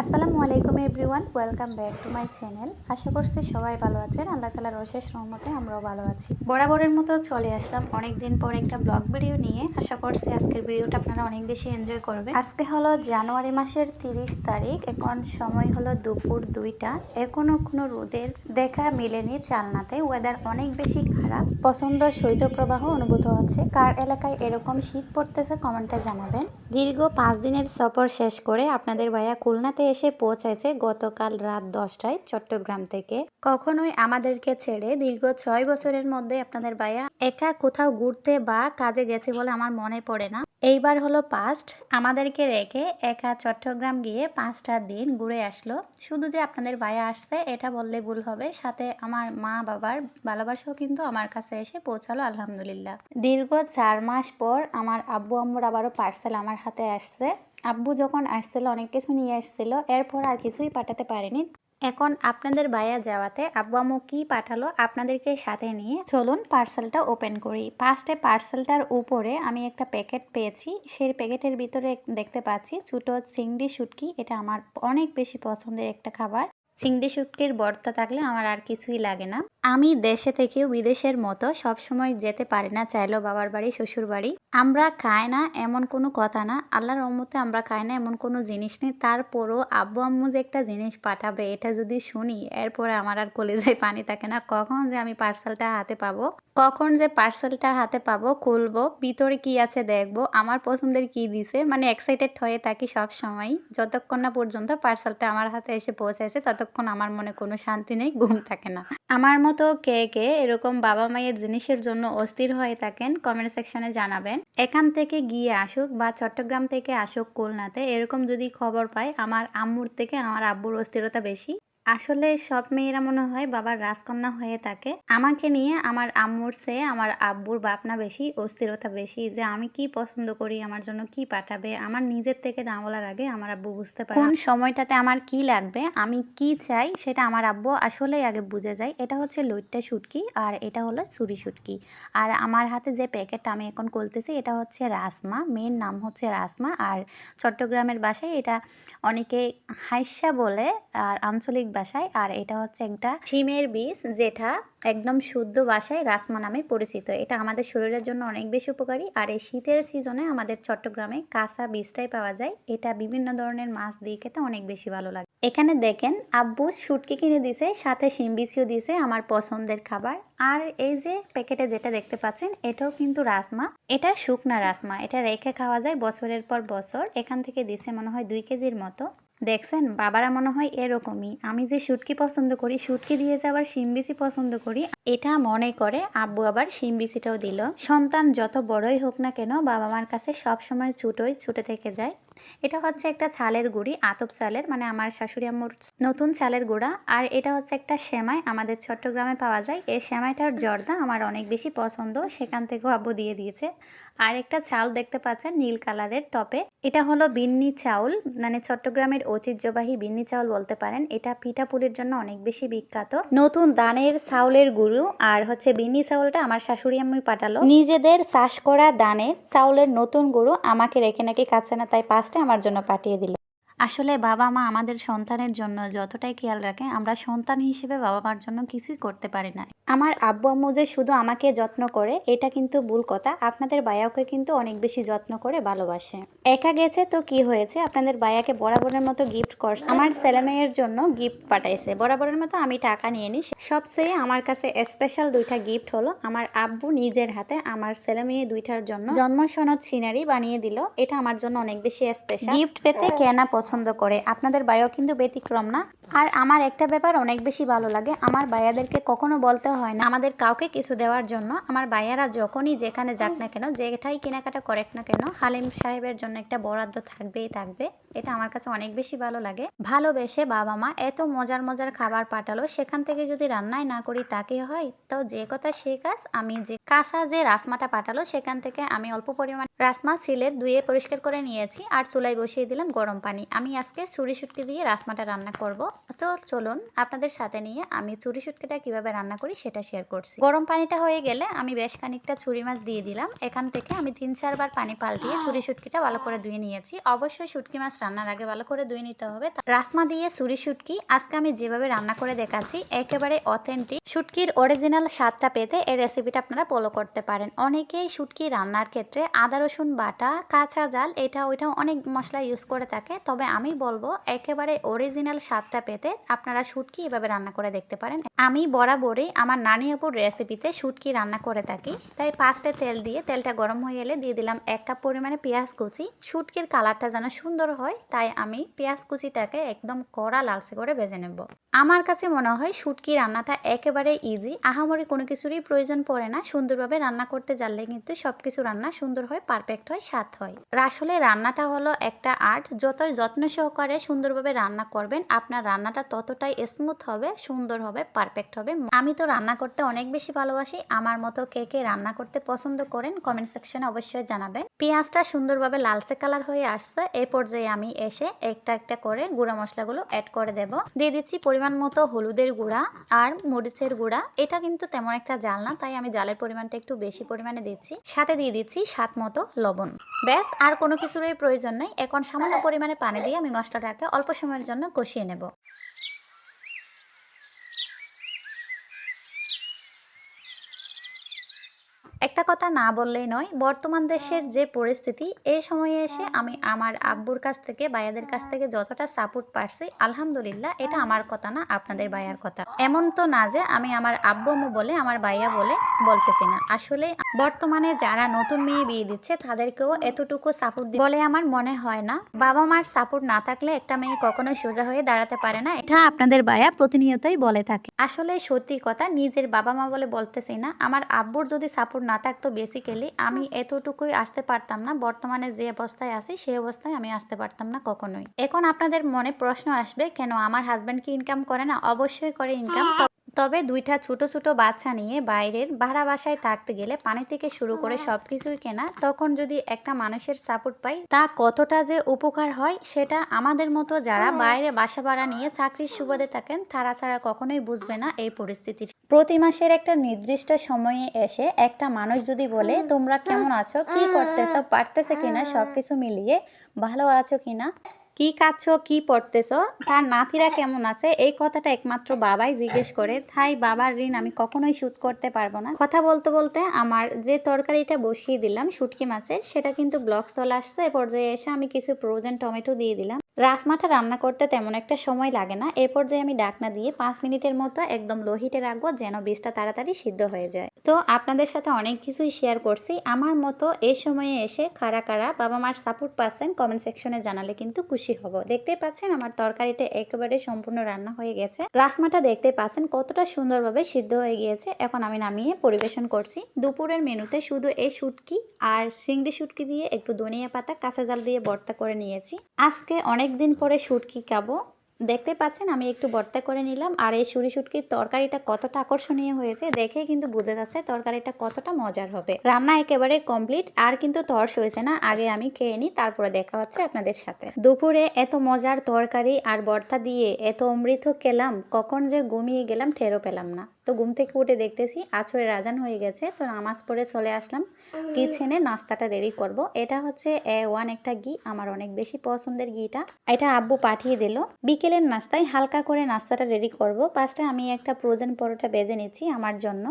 আসসালামু আলাইকুম everyone, welcome back to my channel. আশা করছি সবাই ভালো আছেন। আল্লাহ তালার অশেষ রহমতে আমরাও ভালো আছি। বরাবরের মতো চলে আসলাম অনেক দিন পর একটা ব্লগ ভিডিও নিয়ে। আশা করছি আজকের ভিডিওটা আপনারা অনেক বেশি এনজয় করবেন। আজকে হলো জানুয়ারি মাসের তিরিশ তারিখ। এখন সময় হলো দুপুর দুইটা। এখনও কোনো রোদের দেখা মিলেনি চালনাতে। ওয়েদার অনেক বেশি খারাপ। প্রচণ্ড শৈত্যপ্রবাহ অনুভূত হচ্ছে। কার এলাকায় এরকম শীত পড়তেছে কমেন্টে জানাবেন। দীর্ঘ পাঁচ দিনের সফর শেষ করে আপনাদের ভাইয়া খুলনাতে এসে পৌঁছেছে গতকাল রাত দশটায় চট্টগ্রাম থেকে। কখনোই আমাদেরকে ছেড়ে দীর্ঘ ছয় বছরের মধ্যে আপনাদের ভাইয়া একা কোথাও ঘুরতে বা কাজে গেছে বলে আমার মনে পড়ে না। এইবার হলো পাস্ট আমাদেরকে রেখে একা চট্টগ্রাম গিয়ে পাঁচটা দিন ঘুরে আসলো। শুধু যে আপনাদের ভাইয়া আসছে, এটা বললে ভুল হবে। সাথে আমার মা বাবার ভালোবাসাও কিন্তু আমার কাছে এসে পৌঁছালো, আলহামদুলিল্লাহ। দীর্ঘ চার মাস পর আমার আব্বু আম্মুর আবারও পার্সেল আমার হাতে আসছে। আব্বু যখন আসছিল, অনেক কিছু নিয়ে আসছিল, এরপর আর কিছুই পাঠাতে পারেনি। এখন আপনাদের বায়া যাওয়াতে আব্বু আম্মু কি পাঠালো আপনাদেরকে সাথে নিয়ে? চলুন পার্সেলটা ওপেন করি। ফার্স্টে পার্সেলটার উপরে আমি একটা প্যাকেট পেয়েছি। সেই প্যাকেটের ভিতরে দেখতে পাচ্ছি ছোটো চিংড়ি শুটকি। এটা আমার অনেক বেশি পছন্দের একটা খাবার। চিংড়ি শুটকির বর্তা থাকলে আমার আর কিছুই লাগে না। আমি দেশে থেকেও বিদেশের মতো সব সময় যেতে পারি না, চাইলেও বাবার বাড়ি, শ্বশুর বাড়ি। আমরা খাই না এমন কোনো কথা না। আল্লাহর রহমতে আমরা খাই না এমন কোনো জিনিস নেই। তারপরও আব্বু আম্মু যে একটা জিনিস পাঠাবে, এটা যদি শুনি, এরপরে আমার আর কলেজায় পানি থাকে না। কখন যে আমি পার্সেলটা হাতে পাবো? কখন যে পার্সেলটা হাতে পাবো, খুলবো, ভিতরে কি আছে দেখব, আমার পছন্দের কি দিছে মানে এক্সাইটেড হয়ে থাকি সব সময় যতক্ষণ না পর্যন্ত পার্সেলটা আমার হাতে এসে পৌঁছেছে, ততক্ষণ আমার মনে কোনো শান্তি নেই, ঘুম থাকে না। আমার মতো কে কে এরকম বাবা মায়ের জিনিসের জন্য অস্থির হয়ে থাকেন কমেন্ট সেকশনে জানাবেন। এখান থেকে গিয়ে আসুক বা চট্টগ্রাম থেকে আসুক, খুলনাতে এরকম যদি খবর পায় আমার আম্মুর থেকে আমার আব্বুর অস্থিরতা বেশি। আসলে সব মেয়েরা মনে হয় বাবার রাজকন্যা হয়ে থাকে। আমাকে নিয়ে আমার আম্মুর সে আমার আব্বুর বাপনা বেশি, অস্থিরতা বেশি যে আমি কি পছন্দ করি, আমার জন্য কি পাঠাবে, আমার নিজের থেকে না বলার আগে আমার আব্বু বুঝতে পারে। কোন সময়টাতে আমার কি লাগবে, আমি কি চাই সেটা আমার আব্বু আসলেই আগে বুঝে যায়। এটা হচ্ছে লইট্টা শুটকি আর এটা হলো চুরি শুটকি। আর আমার হাতে যে প্যাকেটটা আমি এখন করতেছি এটা হচ্ছে রাসমা মেন নাম হচ্ছে রাসমা আর চট্টগ্রামের বাসায় এটা অনেকে হাইসা বলে আর আঞ্চলিক ভাষায় আর এটা হচ্ছে একটা সিমের বীজ যেটা একদম শুদ্ধ বাসায় রাসমা নামে পরিচিত। এটা আমাদের শরীরের জন্য অনেক বেশি উপকারী। আর এই শীতের সিজনে আমাদের চট্টগ্রামে কাঁচা বীজটাই পাওয়া যায়। এটা বিভিন্ন ধরনের মাছ দিয়ে খেতে অনেক বেশি ভালো লাগে। এখানে দেখেন, আব্বু শুটকি কিনে দিছে, সাথে শিম বিচিও দিছে আমার পছন্দের খাবার। আর এই যে প্যাকেটে যেটা দেখতে পাচ্ছেন, এটাও কিন্তু রাসমা। এটা শুকনা রাসমা। এটা রেখে খাওয়া যায় বছরের পর বছর। এখান থেকে দিছে মনে হয় দুই কেজির মতো। দেখছেন? বাবারা মনে হয় এরকমই। আমি যে শুটকি পছন্দ করি, শুটকি দিয়েছে আবার সিমবিসি পছন্দ করি, এটা মনে করে আব্বু আবার সিমবিসিটাও দিল। সন্তান যত বড়ই হোক না কেন, বাবা মার কাছে সব সময় ছুটোই ছুটে থেকে যায়। এটা হচ্ছে একটা চালের গুঁড়ি, আতপ চালের মানে আমার শাশুড়ি আম্মুর নতুন চালের গুঁড়া। আর এটা হচ্ছে একটা সেমাই, আমাদের চট্টগ্রামে পাওয়া যায়। এই সেমাইটার জর্দা আমার অনেক বেশি পছন্দ, সেখান থেকেও আব্বু দিয়ে দিয়েছে। আর একটা চাল দেখতে পাচ্ছেন, নীল কালারের টপে। এটা হলো বিন্নি চাউল মানে চট্টগ্রামের ঐতিহ্যবাহী বিন্নি চাউল বলতে পারেন। এটা পিঠাপুলির জন্য অনেক বেশি বিখ্যাত। নতুন দানের চাউলের গুরু আর হচ্ছে বিন্নি চাউলটা আমার শাশুড়ি আম্মুই পাঠালো। নিজেদের চাষ করা দানের চাউলের নতুন গুরু আমাকে রেখে নাকি কাছে না, তাই পাঁচটা আমার জন্য পাঠিয়ে দিল। আসলে বাবা মা আমাদের সন্তানের জন্য যতটাই খেয়াল রাখে, আমরা সন্তান হিসেবে বাবা মার জন্য কিছুই করতে পারি না। আমার আব্বু আম্মু যে শুধু আমাকে যত্ন করে, এটা কিন্তু ভুল কথা। আপনাদের বায়াকে কিন্তু অনেক বেশি যত্ন করে ভালোবাসে। একা গেছে তো কি হয়েছে? আপনাদের বায়াকে বরাবরের মতো গিফট করছে। আমার ছেলে মেয়ের জন্য গিফট পাঠাইছে। বরাবরের মতো আমি টাকা নিয়ে নিই সবচেয়ে আমার কাছে স্পেশাল দুইটা গিফট হলো, আমার আব্বু নিজের হাতে আমার ছেলে মেয়ে দুইটার জন্য জন্ম সনদ সিনারি বানিয়ে দিল। এটা আমার জন্য অনেক বেশি স্পেশাল গিফট পেতে কেনা পছন্দ করে। আপনাদের বায়ো কিন্তু ব্যতিক্রম না? আর আমার একটা ব্যাপার অনেক বেশি ভালো লাগে, আমার ভাইয়াদেরকে কখনো বলতে হয় না। আমাদের কাউকে কিছু দেওয়ার জন্য, আমার ভাইয়ারা যখনই যেখানে যাক না কেন, যেটাই কেনাকাটা করে না কেন, হালিম সাহেবের জন্য একটা বরাদ্দ থাকবেই থাকবে, এটা আমার কাছে অনেক বেশি ভালো লাগে। ভালোবেসে বাবা মা এত মজার মজার খাবার পাঠালো, সেখান থেকে যদি রান্নাই না করি তাকে হয়, তো যে কথা সে কাজ, আমি যে কাঁচা যে রাসমাটা পাঠালো, সেখান থেকে আমি অল্প পরিমাণ রাসমা ছিলে ধুয়ে পরিষ্কার করে নিয়েছি, আর চুলায় বসিয়ে দিলাম গরম পানি। আমি আজকে চুরি শুটকি দিয়ে রাসমাটা রান্না করব। তো চলুন আপনাদের সাথে নিয়ে আমি চুরি শুটকিটা কীভাবে রান্না করি সেটা শেয়ার করছি। গরম পানিটা হয়ে গেলে আমি বেশ খানিকটা চুরি মাছ দিয়ে দিলাম। এখান থেকে আমি তিন চারবার পানি পাল্টিয়ে চুরি শুটকিটা ভালো করে ধুয়ে নিয়েছি। অবশ্যই শুটকি মাছ রান্নার আগে ভালো করে ধুয়ে নিতে হবে। রাসমা দিয়ে চুরি শুটকি আজকে আমি যেভাবে রান্না করে দেখাচ্ছি একেবারে অথেন্টিক শুটকির অরিজিনাল স্বাদটা পেতে এই রেসিপিটা আপনারা ফলো করতে পারেন। অনেকেই শুটকি রান্নার ক্ষেত্রে আদা রসুন বাটা কাঁচা জাল এটা ওইটা অনেক মশলা ইউজ করে থাকে। তবে আমি বলব একেবারে অরিজিনাল স্বাদটা পেতে আপনারা শুটকি এভাবে রান্না করে দেখতে পারেন। আমি বরাবরই আমার নানি আপুর রেসিপিতে শুটকি রান্না করে থাকি। তাই পাঁচটা তেল দিয়ে তেলটা গরম হয়ে এলে দিয়ে দিলাম এক কাপ পরিমাণে পেঁয়াজ কুচি। শুটকির কালারটা যেন সুন্দর হয়, তাই আমি পেঁয়াজ কুচিটাকে একদম কড়া লালচে করে ভেজে নেব। আমার কাছে মনে হয় শুটকি রান্নাটা একেবারে ইজি আহামরি কোনো কিছুরই প্রয়োজন পড়ে না। সুন্দরভাবে রান্না করতে জানলে কিন্তু সব কিছু রান্না সুন্দর হয় পারফেক্ট হয়, স্বাদ হয়। আসলে রান্নাটা হলো একটা আর্ট যত যত্ন সহকারে সুন্দরভাবে রান্না করবেন, আপনার রান্নাটা ততটাই স্মুথ হবে, সুন্দর হবে পারফেক্ট হবে। আমি তো রান্না করতে অনেক বেশি ভালোবাসি। আমার মতো কে কে রান্না করতে পছন্দ করেন কমেন্ট সেকশনে অবশ্যই জানাবেন। পেঁয়াজটা সুন্দরভাবে লালচে কালার হয়ে আসছে। এই পর্যায়ে আমি এসে একটা একটা করে গুঁড়া মশলাগুলো অ্যাড করে দেব। দিয়ে দিচ্ছি পরিমাণ মতো হলুদের গুঁড়া আর মরিচের গুঁড়া। এটা কিন্তু তেমন একটা জাল না, তাই আমি জালের পরিমাণটা একটু বেশি পরিমাণে দিচ্ছি। সাথে দিয়ে দিচ্ছি স্বাদ মতো লবণ। ব্যাস, আর কোনো কিছুরই প্রয়োজন নেই। এখন সামান্য পরিমাণে পানি দিয়ে আমি মশলাটাকে অল্প সময়ের জন্য কষিয়ে নেব। Thank you. একটা কথা না বললেই নয়, বর্তমান দেশের যে পরিস্থিতি এই সময়ে এসে আমি আমার আব্বুর কাছ থেকে, ভাইয়াদের কাছ থেকে যতটা সাপোর্ট পারছি, আলহামদুলিল্লাহ এটা আমার কথা না, আপনাদের ভাইয়ার কথা। এমন তো না যে আমি আমার আব্বু বলে, আমার ভাইয়া বলে বলতেছি না। আসলে বর্তমানে যারা নতুন মেয়ে বিয়ে দিচ্ছে, তাদেরকেও এতটুকু সাপোর্ট বলে আমার মনে হয় না। বাবা মার সাপোর্ট না থাকলে একটা মেয়ে কখনোই সোজা হয়ে দাঁড়াতে পারে না, এটা আপনাদের ভাইয়া প্রতিনিয়তই বলে থাকে। আসলে সত্যি কথা, নিজের বাবা মা বলে বলতেছি না, আমার আব্বুর যদি সাপোর্ট না থাকতো বেসিক্যালি আমি এতটুকুই আসতে পারতাম না। বর্তমানে যে অবস্থায় আছি, সেই অবস্থায় আমি আসতে পারতাম না কখনোই। এখন আপনাদের মনে প্রশ্ন আসবে, কেন আমার হাজব্যান্ড কি ইনকাম করে না? অবশ্যই করে ইনকাম তবে দুইটা ছোট ছোট বাচ্চা নিয়ে বাইরের ভাড়া বাসায় থাকতে গেলে পানি থেকে শুরু করে সবকিছুই কেনা তখন যদি একটা মানুষের সাপোর্ট পাই তা কতটা যে উপকার হয় সেটা আমাদের মতো যারা বাইরে বাসা ভাড়া নিয়ে চাকরির সুবাদে থাকেন তারা ছাড়া কখনোই বুঝবে না এই পরিস্থিতি প্রতি মাসের একটা নির্দিষ্ট সময়ে এসে একটা মানুষ যদি বলে তোমরা কেমন আছো? কি করতেছো? পারতেছে কিনা? সবকিছু মিলিয়ে ভালো আছো কিনা? কি কাচ্ছ কি পড়তেছ? তার নাতিরা কেমন আছে? এই কথাটা একমাত্র বাবাই জিজ্ঞেস করে তাই বাবার ঋণ আমি কখনোই শোধ করতে পারব না। কথা বলতে বলতে আমার যে তরকারিটা বসিয়ে দিলাম, শুটকি মাছের, সেটা কিন্তু ব্লক চলে আসছে, এ পর্যায়ে এসে আমি কিছু ফ্রোজেন টমেটো দিয়ে দিলাম। রাসমাটা রান্না করতে তেমন একটা সময় লাগে না। এ পর্যায়ে আমি ডাকনা দিয়ে পাঁচ মিনিটের মতো একদম লো হিটে রাখব যেন বীজটা তাড়াতাড়ি সিদ্ধ হয়ে যায়। তো আপনাদের সাথে অনেক কিছুই শেয়ার করছি। আমার মতো এই সময়ে এসে কারা কারা বাবা মার সাপোর্ট পাচ্ছেন কমেন্ট সেকশনে জানালে কিন্তু খুশি হব। দেখতেই পাচ্ছেন আমার তরকারিটা একেবারে সম্পূর্ণ রান্না হয়ে গেছে। রাসমাটা দেখতে পাচ্ছেন কতটা সুন্দরভাবে সিদ্ধ হয়ে গিয়েছে। এখন আমি নামিয়ে পরিবেশন করছি। দুপুরের মেনুতে শুধু এই শুটকি আর চিংড়ি শুটকি দিয়ে একটু ধনিয়া পাতা, কাঁচা জাল দিয়ে ভর্তা করে নিয়েছি। আজকে অনেক দিন পরে শুটকি খাব। দেখতে পাচ্ছেন, আমি একটু ভর্তা করে নিলাম। আর এই সুরি শুটকির তরকারিটা কতটা আকর্ষণীয় হয়েছে দেখে কিন্তু বোঝা যাচ্ছে তরকারিটা কতটা মজার হবে। রান্না একেবারে কমপ্লিট আর কিন্তু তর্স হয়েছে না। আগে আমি খেয়ে নিই, তারপরে দেখা হচ্ছে আপনাদের সাথে। দুপুরে এত মজার তরকারি আর ভর্তা দিয়ে এত অমৃত খেলাম, কখন যে ঘুমিয়ে গেলাম, টেরও পেলাম না। তো ঘুম থেকে উঠে দেখতেছি আছরে রাজান হয়ে গেছে, তো নামাজ পড়ে চলে আসলাম। কিচেনে নাস্তাটা রেডি করব। এটা হচ্ছে এ ওয়ান একটা ঘি, আমার অনেক বেশি পছন্দের ঘিটা। এটা আব্বু পাঠিয়ে দিল। বিকেলের নাস্তায় হালকা করে নাস্তাটা রেডি করব। পাঁচটা আমি একটা ফ্রোজেন পরোটা বেজে নিচ্ছি আমার জন্য।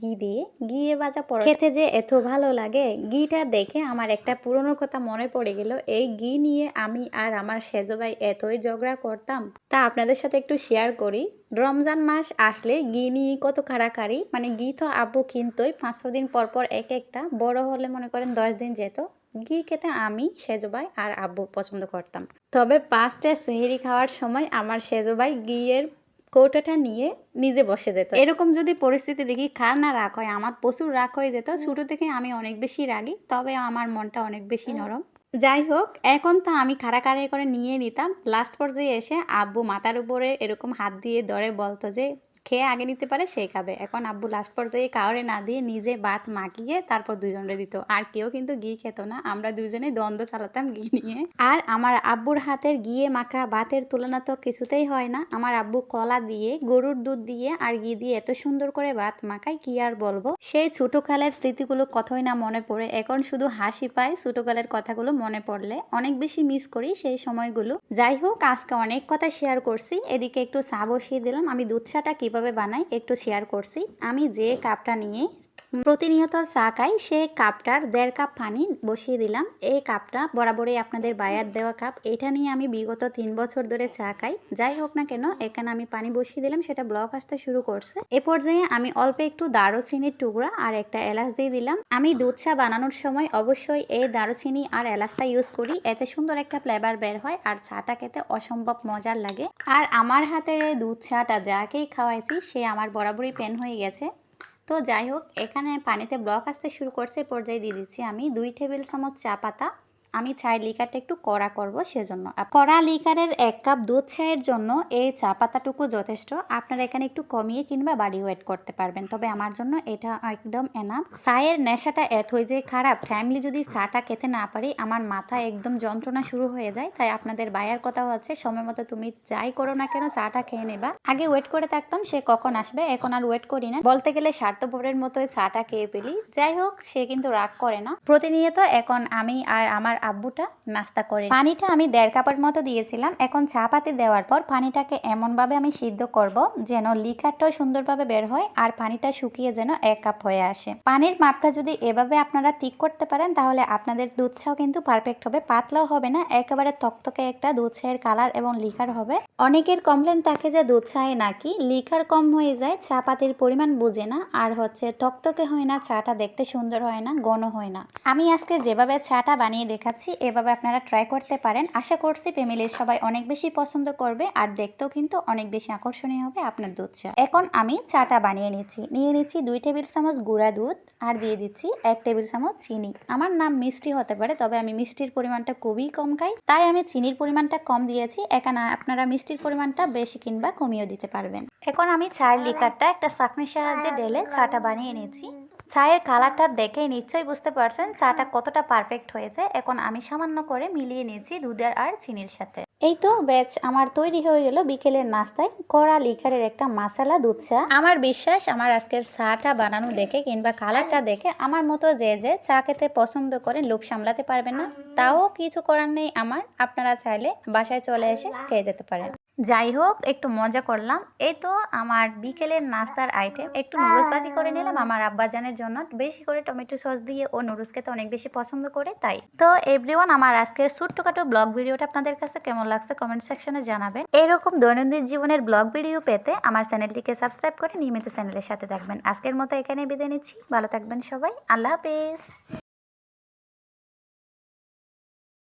ঘি দিয়ে ঘিয়ে ভাজা পরোটা খেতে যে এত ভালো লাগে, ঘিটা দেখে আমার একটা পুরনো কথা মনে পড়ে গেল, এই ঘি নিয়ে আমি আর আমার সেজো এতই ঝগড়া করতাম। তা আপনাদের সাথে একটু শেয়ার করি। রমজান মাস আসলে ঘি নিয়ে কত কাড়াকাড়ি মানে ঘি তো আব্বু কিনতোই পাঁচশো দিন পর পর এক একটা, বড় হলে মনে করেন দশ দিন যেত। ঘি খেতে আমি, সেজো ভাই আর আব্বু পছন্দ করতাম। তবে পাঁচটা সেহেরি খাওয়ার সময় আমার সেজো ভাই ঘিয়ের কৌটাটা নিয়ে নিজে বসে যেত। এরকম যদি পরিস্থিতি দেখি খার না রাগ হয়? আমার প্রচুর রাগ হয়ে যেত। শুরু থেকে আমি অনেক বেশি রাগি তবে আমার মনটা অনেক বেশি নরম। যাই হোক এখন তো আমি খাড়াকাড়ি করে নিয়ে নিতাম। লাস্ট পর্যায়ে এসে আব্বু মাথার উপরে এরকম হাত দিয়ে ধরে বলতো যে খেয়ে আগে নিতে পারে সে খাবে। এখন আব্বু লাস্ট পর্যায়ে কাউরে না দিয়ে নিজে ভাত মাখিয়ে তারপর দুজনে দিত। আর কেউ কিন্তু ঘি খেত না। আমরা দুজনে দ্বন্দ্ব চালাতাম ঘি নিয়ে। আর আমার আব্বুর হাতের গিয়ে মাখা ভাতের তুলনা তো কিছুতেই হয় না। আমার আব্বু কলা দিয়ে, গরুর দুধ দিয়ে আর ঘি দিয়ে এত সুন্দর করে ভাত মাখায়, কি আর বলব? সেই ছোটকালের স্মৃতিগুলো কতই না মনে পড়ে। এখন শুধু হাসি পায় ছোটকালের কথাগুলো মনে পড়লে। অনেক বেশি মিস করি সেই সময়গুলো। যাই হোক, আজকে অনেক কথা শেয়ার করছি। এদিকে একটু চা বসিয়ে দিলাম। আমি দুধ চাটা কীভাবে বানাই একটু শেয়ার করছি। আমি যে কাপটা নিয়ে প্রতিনিয়ত চা খাই, সে কাপটার দেড় কাপ পানি বসিয়ে দিলাম। এই কাপটা বরাবরই আপনাদের বায়ার দেওয়া কাপ। এটা নিয়ে আমি বিগত তিন বছর ধরে চা খাই। যাই হোক না কেন, এখানে আমি পানি বসিয়ে দিলাম, সেটা ব্লক আসতে শুরু করছে। এ পর্যায়ে আমি অল্প একটু দারুচিনির টুকরা আর একটা এলাচ দিয়ে দিলাম। আমি দুধ চা বানানোর সময় অবশ্যই এই দারুচিনি আর এলাচটা ইউজ করি। এতে সুন্দর একটা ফ্লেভার বের হয় আর চাটা খেতে অসম্ভব মজার লাগে। আর আমার হাতের দুধ চাটা যাকেই খাওয়াইছি, সে আমার বরাবরই পেন হয়ে গেছে। তো যাই হোক, এখানে পানিতে ব্লক আসতে শুরু করছে। পর্যায়ে দিয়ে দিচ্ছি আমি দুই টেবিল চামচ চা পাতা। আমি চায়ের লিকারটা একটু কড়া করব সেজন্য। কড়া লিকারের এক কাপ দুধ চায়ের জন্য এই চা পাতাটুকু যথেষ্ট। আপনারা এখানে একটু কমিয়ে কিংবা বাড়িয়ে ওয়েট করতে পারবেন। তবে আমার জন্য এটা একদম এনাফ চায়ের নেশাটা এতই যে খারাপ। ফ্যামিলি যদি চাটা খেতে না পারি, আমার মাথা একদম যন্ত্রণা শুরু হয়ে যায়। তাই আপনাদের বায়ার কথা হচ্ছে সময় মতো তুমি যাই করো না কেন, চাটা খেয়ে নেবা। আগে ওয়েট করে থাকতাম, সে কখন আসবে, এখন আর ওয়েট করি না। বলতে গেলে স্বার্থপরের মতো চাটা খেয়ে ফেলি। যাই হোক, সে কিন্তু রাগ করে না। প্রতিনিয়ত এখন আমি আর আমার আব্বুটা নাস্তা করে। পানিটা আমি দেড় কাপের মতো দিয়েছিলাম। এখন চা পাতি দেওয়ার পর পানিটাকে এমনভাবে আমি সিদ্ধ করব যেন লিকারটাও সুন্দরভাবে বের হয় আর পানিটা শুকিয়ে যেন এক কাপ হয়ে আসে। পানির মাপটা যদি এভাবে আপনারা ঠিক করতে পারেন, তাহলে আপনাদের দুধ চাও কিন্তু পারফেক্ট হবে। পাতলাও হবে না, একেবারে তকতকে একটা দুধ চায়ের কালার এবং লিকার হবে। অনেকের কমপ্লেন থাকে যে দুধ চায়ে নাকি। লিকার কম হয়ে যায়, চা পাতির পরিমাণ বুঝে না। আর হচ্ছে তকতকে হয় না, চাটা দেখতে সুন্দর হয় না, ঘন হয় না। আমি আজকে যেভাবে চাটা বানিয়ে দেখাচ্ছি, এভাবে আপনারা ট্রাই করতে পারেন। আশা করছি ফ্যামিলির সবাই অনেক বেশি পছন্দ করবে আর দেখতেও কিন্তু অনেক বেশি আকর্ষণীয় হবে আপনার দুধ চা। এখন আমি চাটা বানিয়ে নিচ্ছি। নিয়ে নিচ্ছি দুই টেবিল চামচ গুঁড়া দুধ আর দিয়ে দিচ্ছি এক টেবিল চামচ চিনি। আমার নাম মিষ্টি হতে পারে, তবে আমি মিষ্টির পরিমাণটা খুবই কম খাই। তাই আমি চিনির পরিমাণটা কম দিয়েছি, এখানে আপনারা মিষ্টির পরিমাণটা বেশি কিংবা কমিয়েও দিতে পারবেন। এখন আমি চায়ের লিকারটা একটা চাকনির সাহায্যে ঢেলে চাটা বানিয়ে নিয়েছি চায়ের কালারটা দেখে নিশ্চয়ই বুঝতে পারছেন, চাটা কতটা পারফেক্ট হয়েছে। এখন আমি সামান্য করে মিলিয়ে নিয়েছি দুধের আর চিনির সাথে। এই তো ব্যাচ, আমার তৈরি হয়ে গেল বিকেলের নাস্তায় কড়া লিকারের একটা মশালা দুধ চা। আমার বিশ্বাস, আমার আজকের চাটা বানানো দেখে কিংবা কালারটা দেখে আমার মতো যে যে চা খেতে পছন্দ করে লোক সামলাতে পারবে না, তাও কিছু করার নেই আমার। আপনারা চাইলে বাসায় চলে এসে খেয়ে যেতে পারেন। যাই হোক, একটু মজা করলাম। এই তো আমার বিকেলের নাস্তার আইটেম একটু নুডলস ভাজি করে নিলাম। আমার আব্বাজানের জন্য বেশি করে টমেটো সস দিয়ে ও নুডলস খেতে অনেক বেশি পছন্দ করে, তাই। তো এভরিওয়ান আমার আজকের ছোট্টখাটো ব্লগ ভিডিওটা আপনাদের কাছে কেমন লাগছে কমেন্ট সেকশনে জানাবেন। এরকম দৈনন্দিন জীবনের ব্লগ ভিডিও পেতে আমার চ্যানেলটিকে সাবস্ক্রাইব করে নিয়মিত চ্যানেলের সাথে থাকবেন। আজকের মতো এখানে বিদায় নিচ্ছি। ভালো থাকবেন সবাই। আল্লাহ হাফেজ।